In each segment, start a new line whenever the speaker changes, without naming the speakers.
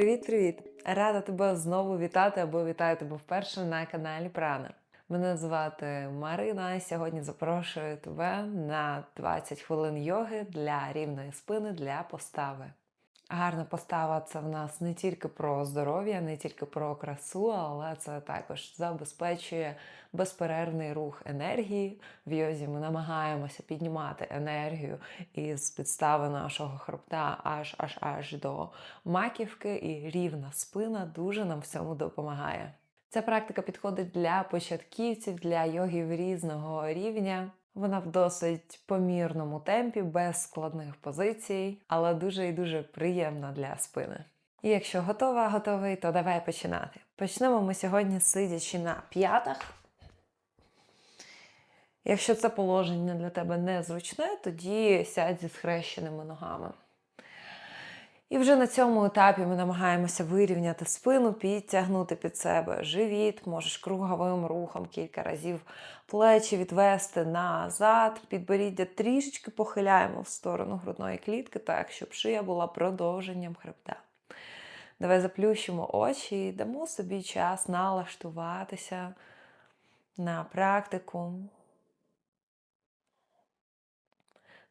Привіт-привіт! Рада тебе знову вітати або вітаю тебе вперше на каналі Прана. Мене звати Марина. і Сьогодні запрошую тебе на 20 хвилин йоги для рівної спини для постави. Гарна постава це в нас не тільки про здоров'я, не тільки про красу, але це також забезпечує безперервний рух енергії. В йозі ми намагаємося піднімати енергію із підстави нашого хребта аж аж аж до маківки, і рівна спина дуже нам в цьому допомагає. Ця практика підходить для початківців, для йогів різного рівня. Вона в досить помірному темпі, без складних позицій, але дуже і дуже приємна для спини. І якщо готова, готовий, то давай починати. Почнемо ми сьогодні сидячи на п'ятах. Якщо це положення для тебе незручне, тоді сядь зі схрещеними ногами. І вже на цьому етапі ми намагаємося вирівняти спину, підтягнути під себе живіт, можеш круговим рухом кілька разів плечі відвести назад, підборіддя трішечки похиляємо в сторону грудної клітки, так, щоб шия була продовженням хребта. Давай заплющимо очі і дамо собі час налаштуватися на практику.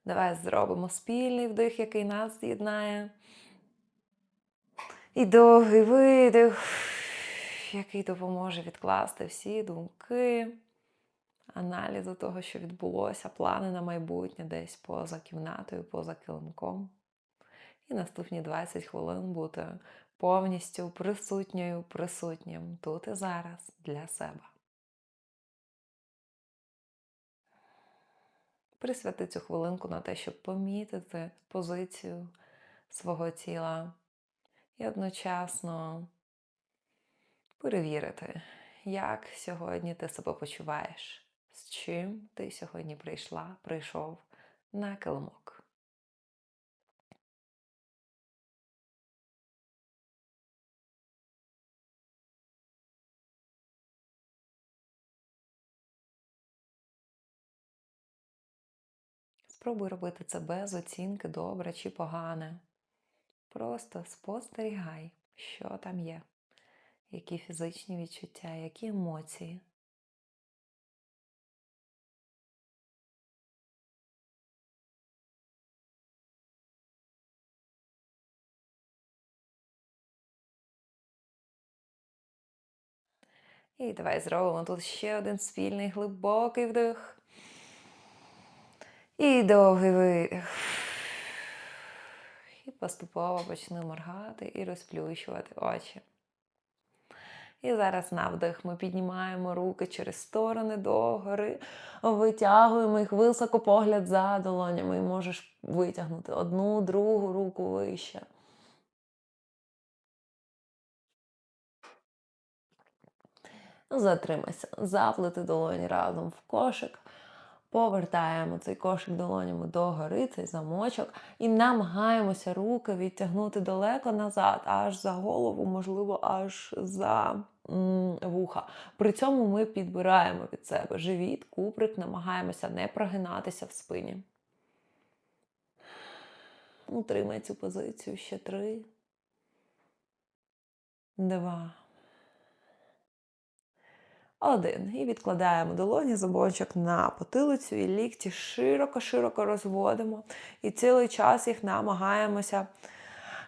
Давай зробимо спільний вдих, який нас з'єднає. І довгий видих, який допоможе відкласти всі думки, аналізу того, що відбулося, плани на майбутнє десь поза кімнатою, поза килимком. І наступні 20 хвилин бути повністю присутньою, присутнім тут і зараз для себе. Присвяти цю хвилинку на те, щоб помітити позицію свого тіла і одночасно перевірити, як сьогодні ти себе почуваєш, з чим ти сьогодні прийшла, прийшов на килимок. Спробуй робити це без оцінки, добре чи погане. Просто спостерігай, що там є, які фізичні відчуття, які емоції. І давай зробимо тут ще один спільний глибокий вдих. І довгий видих. І поступово почни моргати і розплющувати очі. І зараз на вдих ми піднімаємо руки через сторони догори, витягуємо їх високо погляд за долонями. І можеш витягнути одну, другу руку вище. Затримайся, заплити долоні разом в кошик. Повертаємо цей кошик долонями догори, цей замочок, і намагаємося руки відтягнути далеко назад, аж за голову, можливо, аж за м, вуха. При цьому ми підбираємо від себе живіт, куприк, намагаємося не прогинатися в спині. Утримай цю позицію ще три, два. Один. І відкладаємо долоні забончик на потилицю і лікті широко-широко розводимо. І цілий час їх намагаємося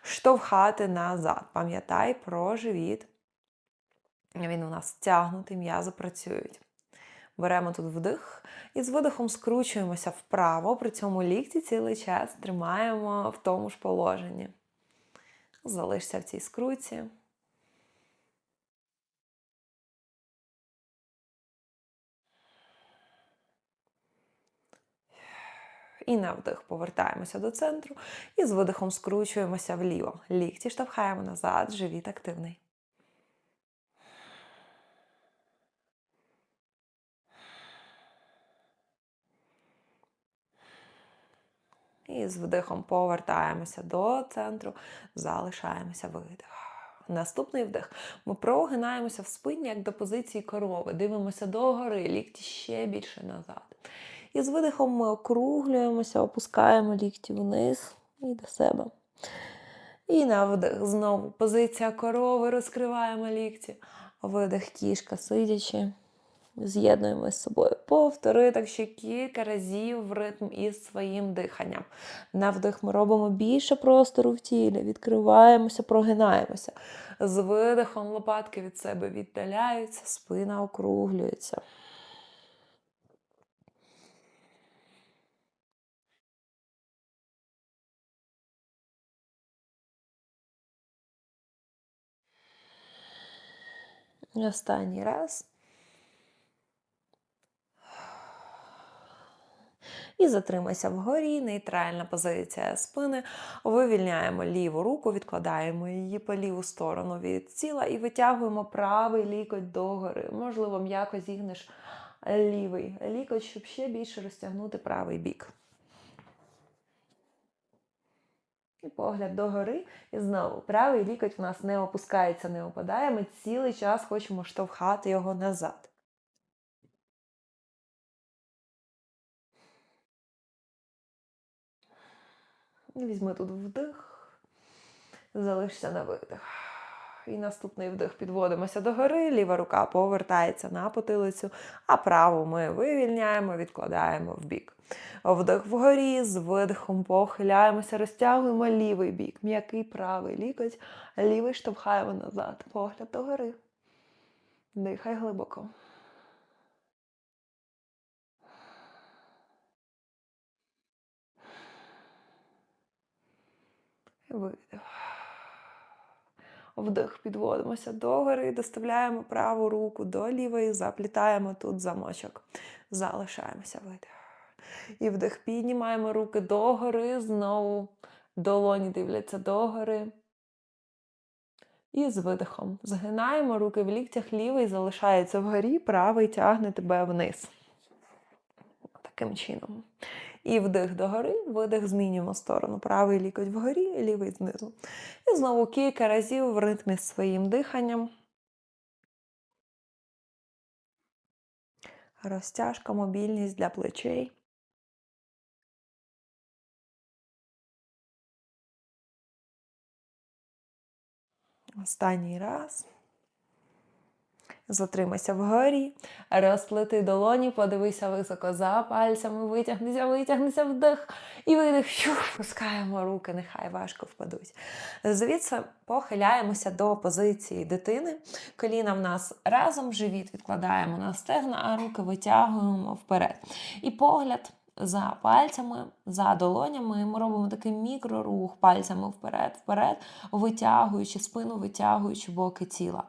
штовхати назад. Пам'ятай про живіт. Він у нас стягнутий, м'язи працюють. Беремо тут вдих і з видихом скручуємося вправо, при цьому лікті цілий час тримаємо в тому ж положенні. Залишся в цій скруці. І на вдих повертаємося до центру і з видихом скручуємося вліво. Лікті штовхаємо назад, живіт активний. І з вдихом повертаємося до центру, залишаємося видих. Наступний вдих. Ми прогинаємося в спині, як до позиції корови. Дивимося догори, лікті ще більше назад. І з видихом ми округлюємося, опускаємо лікті вниз і до себе. І на вдих знову позиція корови, розкриваємо лікті. Видих кішка сидячи. З'єднуємо з собою. Повтори так ще кілька разів в ритм із своїм диханням. На вдих ми робимо більше простору в тілі, відкриваємося, прогинаємося. З видихом лопатки від себе віддаляються, спина округлюється. Останній раз. І затримайся вгорі, нейтральна позиція спини. Вивільняємо ліву руку, відкладаємо її по ліву сторону від тіла і витягуємо правий лікоть догори. Можливо, м'яко зігнеш лівий лікоть, щоб ще більше розтягнути правий бік. І погляд догори. І знову правий лікоть в нас не опускається, не опадає. Ми цілий час хочемо штовхати його назад. Візьми тут вдих, залишся на видих. І наступний вдих підводимося догори, ліва рука повертається на потилицю, а праву ми вивільняємо, відкладаємо в бік. Вдих вгорі, з видихом похиляємося, розтягуємо лівий бік, м'який правий лікоть, лівий штовхаємо назад. Погляд догори. Дихай глибоко. Видих. Вдих, підводимося догори, доставляємо праву руку до лівої, заплітаємо тут замочок. Залишаємося видих. І вдих, піднімаємо руки догори, знову долоні дивляться догори. І з видихом. Згинаємо руки в ліктях, лівий залишається вгорі, правий тягне тебе вниз. Таким чином. І вдих догори, видих, змінюємо сторону. Правий лікоть вгорі, лівий знизу. І знову кілька разів в ритмі з своїм диханням. Розтяжка, мобільність для плечей. Останній раз. Затримайся вгорі, розплети долоні, подивися високо за пальцями, витягнися, витягнися вдих і видих. Фух, пускаємо руки, нехай важко впадуть. Звідси похиляємося до позиції дитини. Коліна в нас разом, живіт відкладаємо на стегна, а руки витягуємо вперед. І погляд за пальцями, за долонями. І Ми робимо такий мікрорух пальцями вперед-вперед, витягуючи спину, витягуючи боки тіла.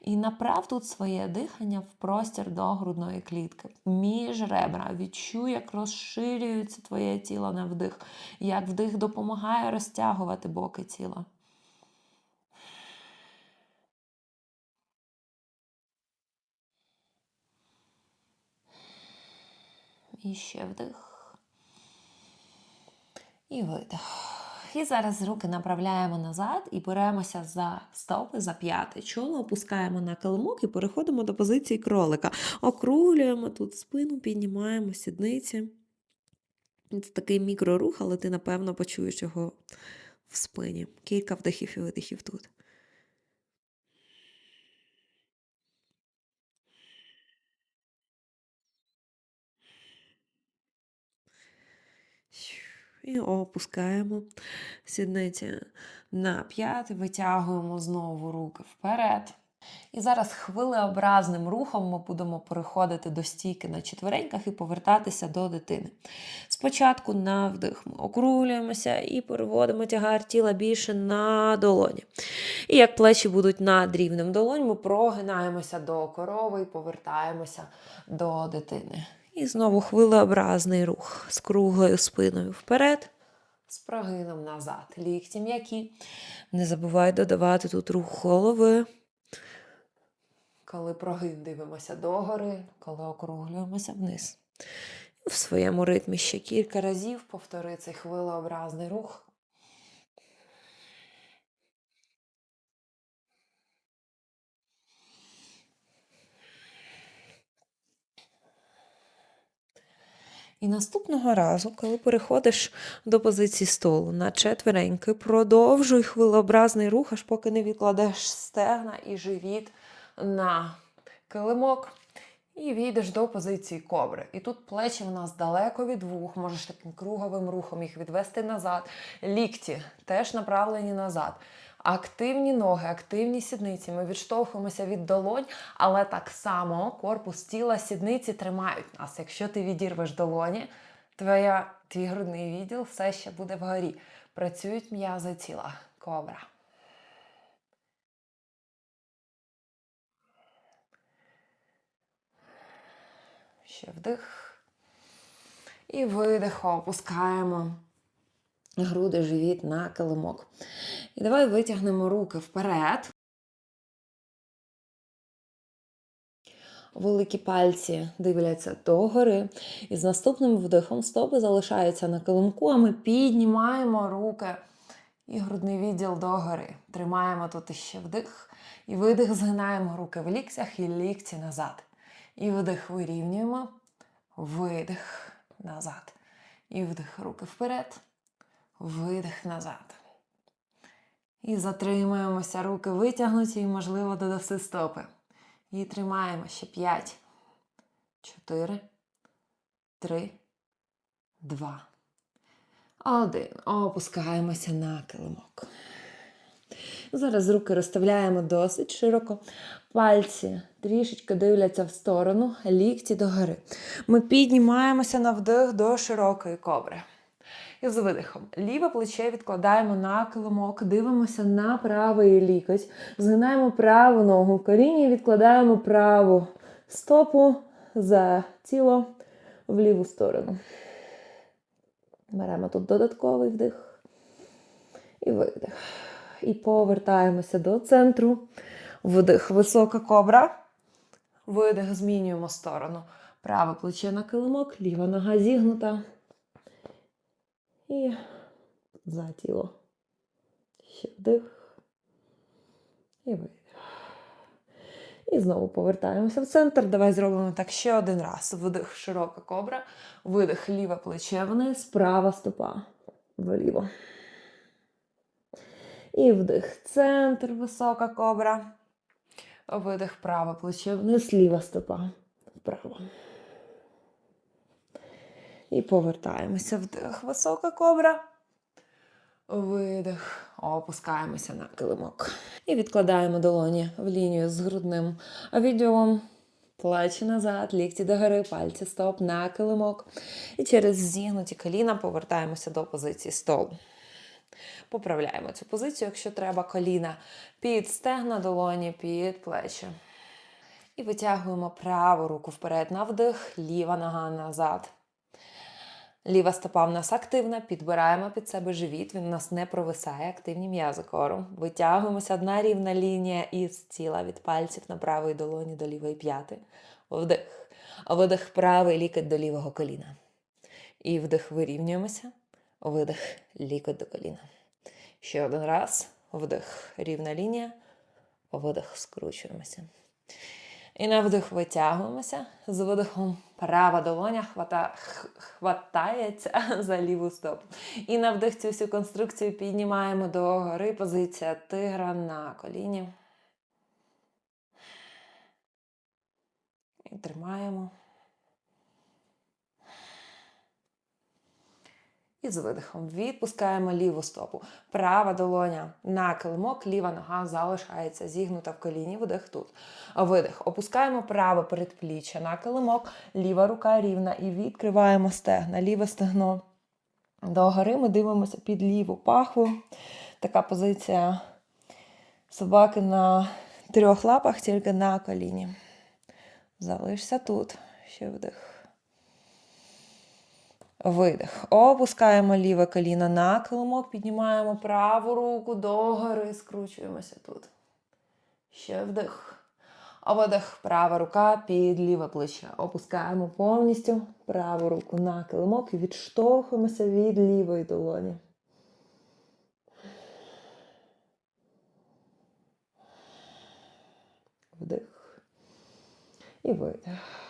І направ тут своє дихання в простір до грудної клітки. Між ребра. Відчуй, як розширюється твоє тіло на вдих, як вдих допомагає розтягувати боки тіла. І ще вдих. І видих. І зараз руки направляємо назад і беремося за стопи, за п'яти. Чоло опускаємо на килимок і переходимо до позиції кролика. Округлюємо тут спину, піднімаємо сідниці. Це такий мікрорух, але ти, напевно, почуєш його в спині. Кілька вдихів і видихів тут. І опускаємо сідниці на п'яти, витягуємо знову руки вперед. І зараз хвилеобразним рухом ми будемо переходити до стійки на четвереньках і повертатися до дитини. Спочатку на вдих ми округлюємося і переводимо тягар тіла більше на долоні. І як плечі будуть над рівнем долонь, ми прогинаємося до корови і повертаємося до дитини. І знову хвилеобразний рух з круглою спиною вперед, з прогином назад. Лікті м'які. Не забувай додавати тут рух голови. Коли прогин дивимося догори, коли округлюємося вниз. В своєму ритмі ще кілька разів повтори цей хвилеобразний рух. І наступного разу, коли переходиш до позиції столу на четвереньки, продовжуй хвилеобразний рух, аж поки не відкладеш стегна і живіт на килимок. І війдеш до позиції кобри. І тут плечі в нас далеко від вух, можеш таким круговим рухом їх відвести назад. Лікті теж направлені назад. Активні ноги, активні сідниці. Ми відштовхуємося від долонь, але так само корпус тіла, сідниці тримають нас. Якщо ти відірвеш долоні, твоя, твій грудний відділ все ще буде вгорі. Працюють м'язи тіла. Кобра. Ще вдих. І видих, опускаємо груди, живіт на килимок. І давай витягнемо руки вперед. Великі пальці дивляться догори. І з наступним вдихом стопи залишаються на килимку, а ми піднімаємо руки і грудний відділ догори. Тримаємо тут іще вдих. І видих, згинаємо руки в ліктях і лікті назад. І вдих вирівнюємо, видих назад. І вдих руки вперед, видих назад. І затримуємося, руки витягнуті і, можливо, додаси стопи. І тримаємо ще 5, 4, 3, 2, 1. Опускаємося на килимок. Зараз руки розставляємо досить широко. Пальці трішечки дивляться в сторону, лікті догори. Ми піднімаємося на вдих до широкої кобри. І з видихом. Ліве плече відкладаємо на килимок, дивимося на правий лікоть, згинаємо праву ногу в коліні і відкладаємо праву стопу за тіло в ліву сторону. Беремо тут додатковий вдих і видих. І повертаємося до центру. Вдих, висока кобра. Видих, змінюємо сторону. Праве плече на килимок, ліва нога зігнута. І за тіло. Ще вдих. І видих. І знову повертаємося в центр. Давай зробимо так ще один раз. Вдих, широка кобра. Видих, ліве плече вниз, права стопа вліво. І вдих, центр, висока кобра. Видих, праве плече вниз, ліва стопа вправо. І повертаємося вдих, висока кобра. Видих. Опускаємося на килимок. І відкладаємо долоні в лінію з грудним відділом. Плечі назад, лікті догори, пальці стоп на килимок. І через зігнуті коліна повертаємося до позиції столу. Поправляємо цю позицію, якщо треба, коліна під стегна, долоні під плечі. І витягуємо праву руку вперед на вдих, ліва нога назад. Ліва стопа в нас активна, підбираємо під себе живіт, він у нас не провисає, активні м'язи кору. Витягуємося одна рівна лінія із тіла від пальців на правої долоні до лівої п'яти. Вдих. Видих правий лікоть до лівого коліна. І вдих вирівнюємося. Видих, лікоть до коліна. Ще один раз. Вдих, рівна лінія. Видих, скручуємося. І на вдих витягуємося. З видихом права долоня хвата, хватається за ліву стопу. І на вдих цю всю конструкцію піднімаємо до гори. Позиція тигра на коліні. І тримаємо. І з видихом відпускаємо ліву стопу. Права долоня на килимок, ліва нога залишається зігнута в коліні. Вдих тут. Видих. Опускаємо праве передпліччя на килимок, ліва рука рівна і відкриваємо стегна. Ліве стегно догори. Ми дивимося під ліву пахву. Така позиція собаки на трьох лапах, тільки на коліні. Залишся тут. Ще вдих. Видих. Опускаємо ліве коліно на килимок, піднімаємо праву руку догори, скручуємося тут. Ще вдих. Видих. Права рука під ліве плече. Опускаємо повністю праву руку на килимок і відштовхуємося від лівої долоні. Вдих. І видих.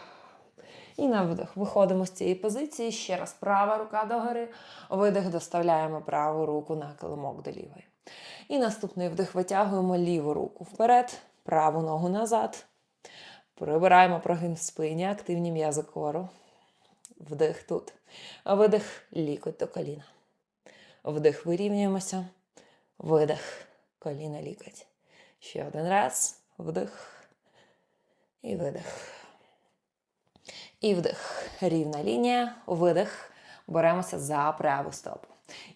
І на вдих. Виходимо з цієї позиції. Ще раз права рука догори. Видих, доставляємо праву руку на килимок до лівої. І наступний вдих витягуємо ліву руку вперед, праву ногу назад. Прибираємо прогин в спині, активні м'язи кору. Вдих тут. Видих, лікоть до коліна. Вдих, вирівнюємося. Видих, коліна лікоть. Ще один раз. Вдих. І видих. І вдих. Рівна лінія. Видих. Беремося за праву стопу.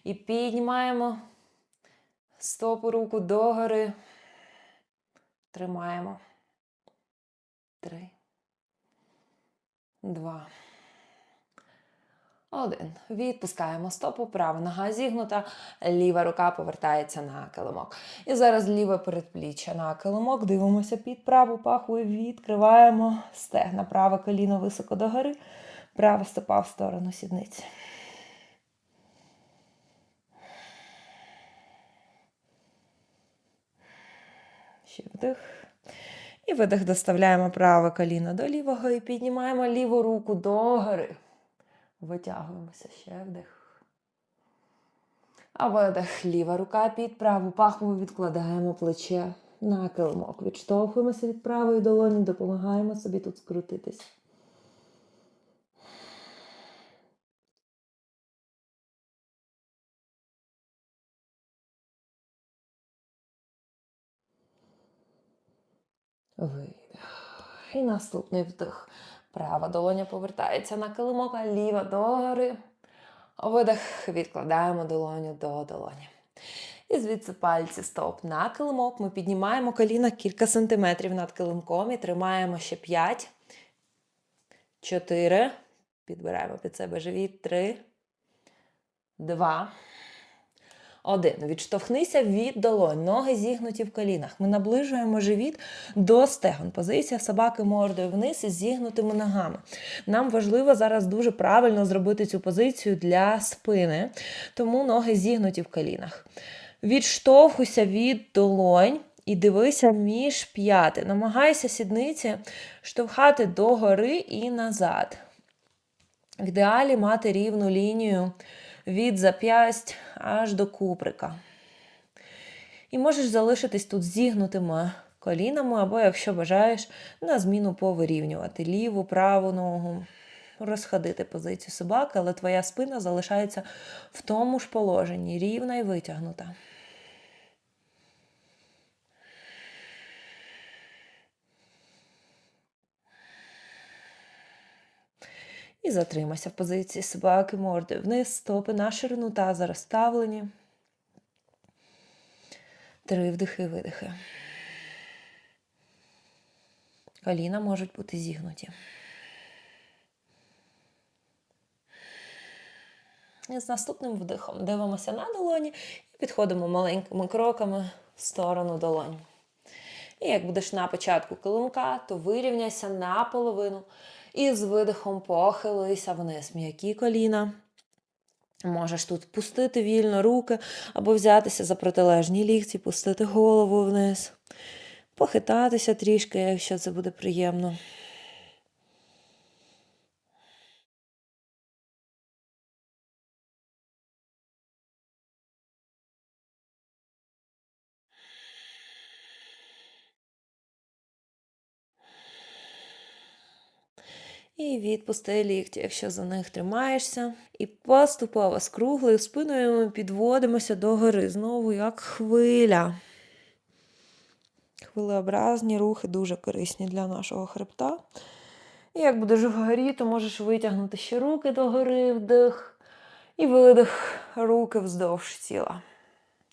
І піднімаємо стопу руку догори. Тримаємо. Три. Два. Один. Відпускаємо стопу, права нога зігнута, ліва рука повертається на килимок. І зараз ліве передпліччя на килимок. Дивимося під праву паху і відкриваємо стегна. Праве коліно високо догори, права стопа в сторону сідниці. Ще вдих. І видих доставляємо праве коліно до лівого і піднімаємо ліву руку догори. Витягуємося ще вдих. А видих. Ліва рука під праву пахву відкладаємо плече на килимок. Відштовхуємося від правої долоні, допомагаємо собі тут скрутитись. Видих. І наступний вдих. Права долоня повертається на килимок, а ліва догори. Видих, відкладаємо долоню до долоні. І звідси пальці стоп на килимок. Ми піднімаємо коліна кілька сантиметрів над килимком і тримаємо ще 5, 4. Підбираємо під себе живіт. 3, 2, один. Відштовхнися від долонь. Ноги зігнуті в колінах. Ми наближуємо живіт до стегон. Позиція собаки мордою вниз із зігнутими ногами. Нам важливо зараз дуже правильно зробити цю позицію для спини, тому ноги зігнуті в колінах. Відштовхуйся від долонь. І дивися між п'яти. Намагайся сідниці штовхати догори і назад. В ідеалі мати рівну лінію від зап'ясть аж до куприка. І можеш залишитись тут зігнутими колінами, або, якщо бажаєш, на зміну повирівнювати ліву, праву ногу, розходити позицію собаки, але твоя спина залишається в тому ж положенні, рівна і витягнута. І затримайся в позиції собаки мордою вниз, стопи на ширину таза розставлені. Три вдихи, видихи. Коліна можуть бути зігнуті. І з наступним вдихом дивимося на долоні і підходимо маленькими кроками в сторону долонь. І як будеш на початку килимка, то вирівняйся наполовину. І з видихом похилися вниз. М'які коліна. Можеш тут пустити вільно руки або взятися за протилежні лікті, пустити голову вниз, похитатися трішки, якщо це буде приємно. І відпусти лікті, якщо за них тримаєшся. І поступово з круглою спиною ми підводимося до гори. Знову як хвиля. Хвилеобразні рухи дуже корисні для нашого хребта. І як будеш вгорі, то можеш витягнути ще руки догори, вдих. І видих руки вздовж тіла.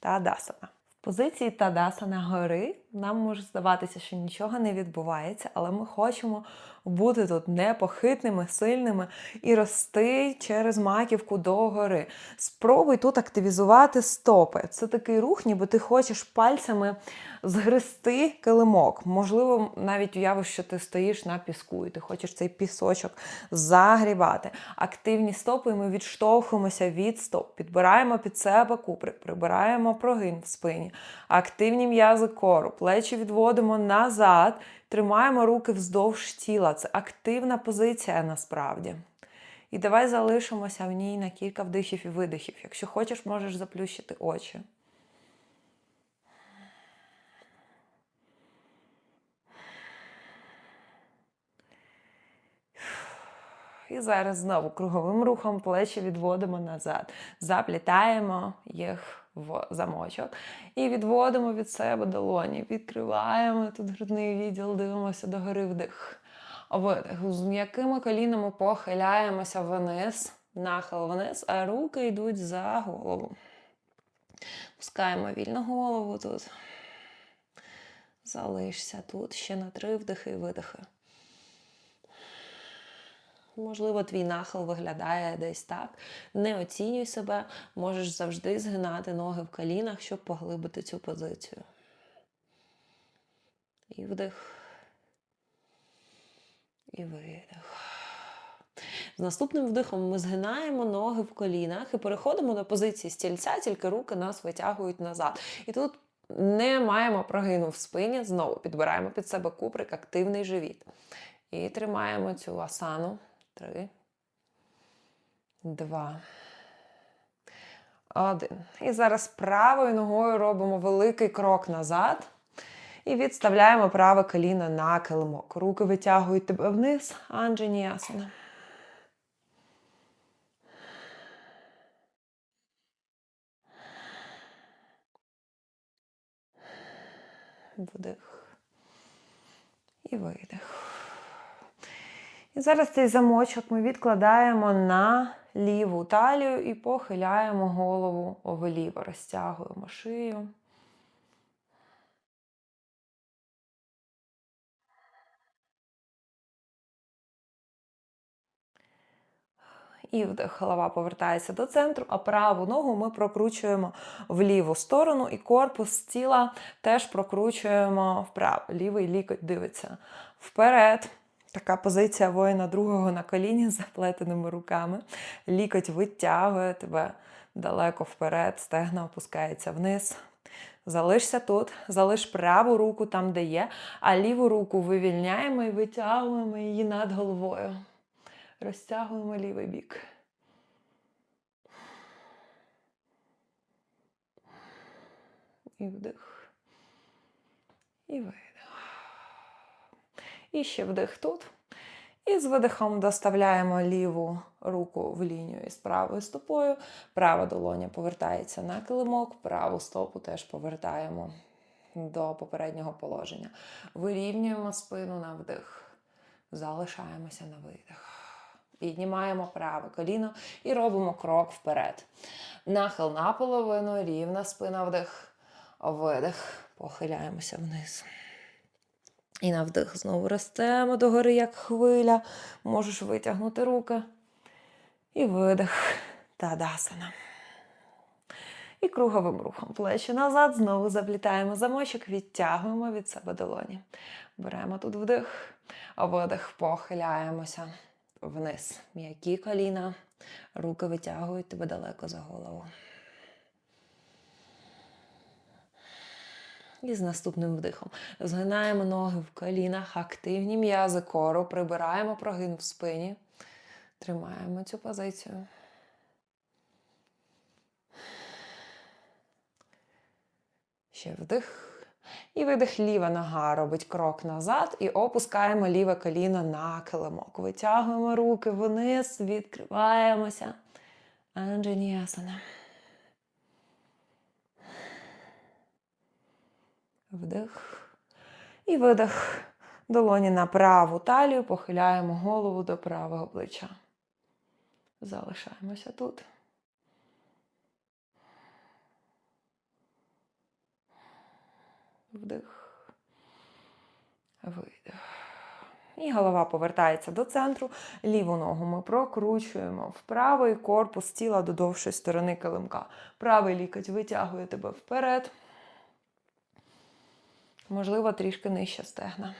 Тадасана. В позиції Тадасана гори нам може здаватися, що нічого не відбувається, але ми хочемо бути тут непохитними, сильними і рости через маківку до гори. Спробуй тут активізувати стопи. Це такий рух, ніби ти хочеш пальцями згристи килимок. Можливо, навіть уявиш, що ти стоїш на піску, і ти хочеш цей пісочок загрібати. Активні стопи, і ми відштовхуємося від стоп. Підбираємо під себе куприк, прибираємо прогин в спині, активні м'язи кору. Плечі відводимо назад, тримаємо руки вздовж тіла. Це активна позиція насправді. І давай залишимося в ній на кілька вдихів і видихів. Якщо хочеш, можеш заплющити очі. І зараз знову круговим рухом плечі відводимо назад. Заплітаємо їх в замочок. І відводимо від себе долоні. Відкриваємо тут грудний відділ, дивимося догори вдих. Видих. З м'якими колінами похиляємося вниз, нахил вниз, а руки йдуть за голову. Пускаємо вільно голову тут. Залишся тут ще на три вдихи і видихи. Можливо, твій нахил виглядає десь так. Не оцінюй себе, можеш завжди згинати ноги в колінах, щоб поглибити цю позицію. І вдих. І видих. З наступним вдихом ми згинаємо ноги в колінах і переходимо до позиції стільця, тільки руки нас витягують назад. І тут не маємо прогину в спині, знову підбираємо під себе куприк, активний живіт. І тримаємо цю асану. Три. Два. Один. І зараз правою ногою робимо великий крок назад. І відставляємо праве коліно на килимок. Руки витягують тебе вниз, Анджені ясана. Вдих. І видих. І зараз цей замочок ми відкладаємо на ліву талію і похиляємо голову вліво, розтягуємо шию. І голова повертається до центру, а праву ногу ми прокручуємо в ліву сторону, і корпус тіла теж прокручуємо вправо. Лівий лікоть дивиться вперед. Така позиція воїна другого на коліні з заплетеними руками. Лікоть витягує тебе далеко вперед, стегна опускається вниз. Залишся тут, залиш праву руку там, де є, а ліву руку вивільняємо і витягуємо її над головою. Розтягуємо лівий бік. І вдих. І видих. І ще вдих тут. І з видихом доставляємо ліву руку в лінію із правою стопою. Права долоня повертається на килимок, праву стопу теж повертаємо до попереднього положення. Вирівнюємо спину на вдих. Залишаємося на видих. Піднімаємо праве коліно і робимо крок вперед. Нахил на половину, рівна спина вдих, видих. Похиляємося вниз. І на вдих знову ростемо догори, як хвиля. Можеш витягнути руки. І видих. Тадасана. І круговим рухом плечі назад. Знову заплітаємо замочок, відтягуємо від себе долоні. Беремо тут вдих, видих, похиляємося вниз. М'які коліна. Руки витягують тебе далеко за голову. І з наступним вдихом. Згинаємо ноги в колінах, активні м'язи кору, прибираємо прогин в спині. Тримаємо цю позицію. Ще вдих. І видих, ліва нога робить крок назад і опускаємо ліве коліно на килимок. Витягуємо руки вниз, відкриваємося. Андженіасана. Вдих. І видих. Долоні на праву талію, похиляємо голову до правого плеча. Залишаємося тут. Вдих. Видих. І голова повертається до центру. Ліву ногу ми прокручуємо в правий корпус тіла до довшої сторони килимка. Правий лікоть витягує тебе вперед. Можливо, трішки нижче стегна.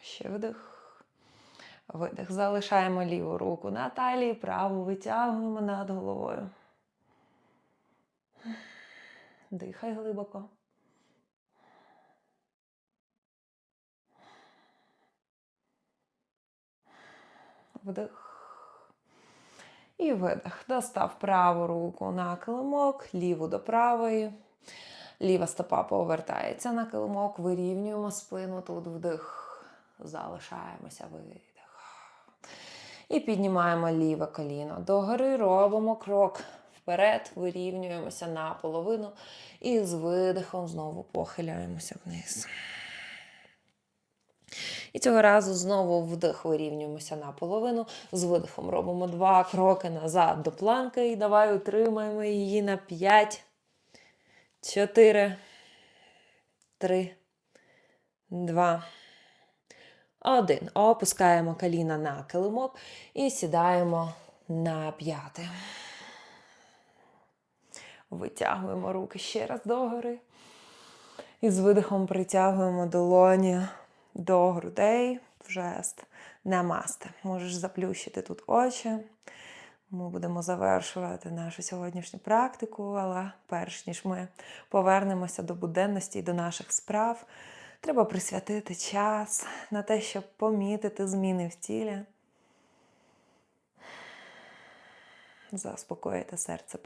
Ще вдих. Видих. Залишаємо ліву руку на талії, праву витягуємо над головою. Дихай глибоко. Вдих. І видих. Достав праву руку на килимок, ліву до правої. Ліва стопа повертається на килимок, вирівнюємо спину. Тут вдих. Залишаємося видих. І піднімаємо ліве коліно догори, робимо крок вперед, вирівнюємося наполовину і з видихом знову похиляємося вниз. І цього разу знову вдих вирівнюємося наполовину. З видихом робимо два кроки назад до планки. І давай утримаємо її на 5, 4, 3, 2, 1. Опускаємо коліна на килимок і сідаємо на п'яти. Витягуємо руки ще раз догори. І з видихом притягуємо долоні до грудей в жест намасте. Можеш заплющити тут очі. Ми будемо завершувати нашу сьогоднішню практику, але перш ніж ми повернемося до буденності і до наших справ, треба присвятити час на те, щоб помітити зміни в тілі, заспокоїти серце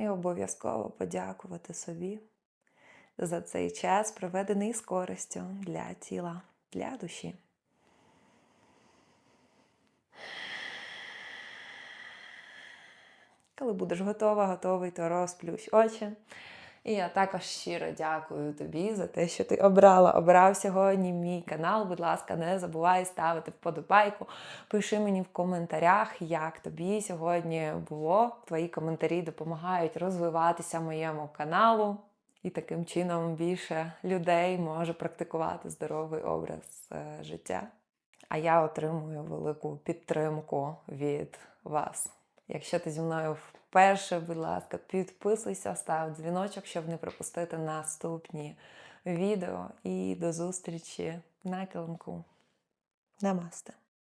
І обов'язково подякувати собі за цей час, проведений з користю для тіла, для душі. Коли будеш готова, готовий, то розплющ очі. І я також щиро дякую тобі за те, що ти обрала, обрав сьогодні мій канал. Будь ласка, не забувай ставити вподобайку. Пиши мені в коментарях, як тобі сьогодні було. Твої коментарі допомагають розвиватися моєму каналу. І таким чином більше людей може практикувати здоровий образ е, життя. А я отримую велику підтримку від вас. Якщо ти зі мною вперше, будь ласка, підписуйся, став дзвіночок, щоб не пропустити наступні відео. І до зустрічі на килимку. Намасте!